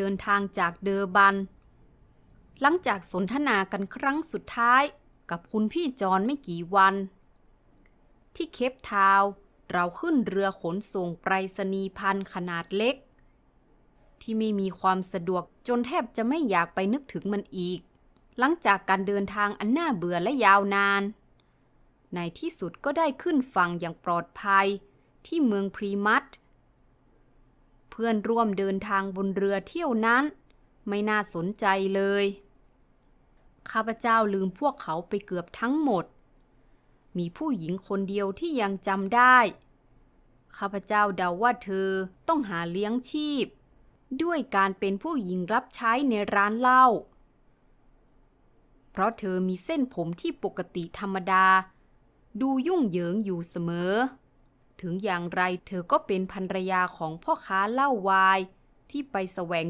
เดินทางจากเดอร์บัน หลังจากสนทนากันครั้งสุดท้ายกับคุณพี่จอนไม่กี่วัน ที่เคปทาวเราขึ้นเรือขนส่งไปรษณีย์พันขนาดเล็ก ที่ไม่มีความสะดวกจนแทบจะไม่อยากไปนึกถึงมันอีก หลังจากการเดินทางอันน่าเบื่อและยาวนาน ในที่สุดก็ได้ขึ้นฝั่งอย่างปลอดภัยที่เมืองพรีมัต พื่อนร่วมเดินทางบนเรือเที่ยวนั้น ไม่น่าสนใจเลย ข้าพเจ้าลืมพวกเขาไปเกือบทั้งหมด มีผู้หญิงคนเดียวที่ยังจำได้ ข้าพเจ้าเดาว่าเธอต้องหาเลี้ยงชีพ ด้วยการเป็นผู้หญิงรับใช้ในร้านเหล้าเพราะเธอมีเส้นผมที่ปกติธรรมดา ดูยุ่งเหยิงอยู่เสมอ ถึงอย่างไรเธอก็เป็นภรรยาของพ่อค้าเหล้าวาย ที่ไปแสวง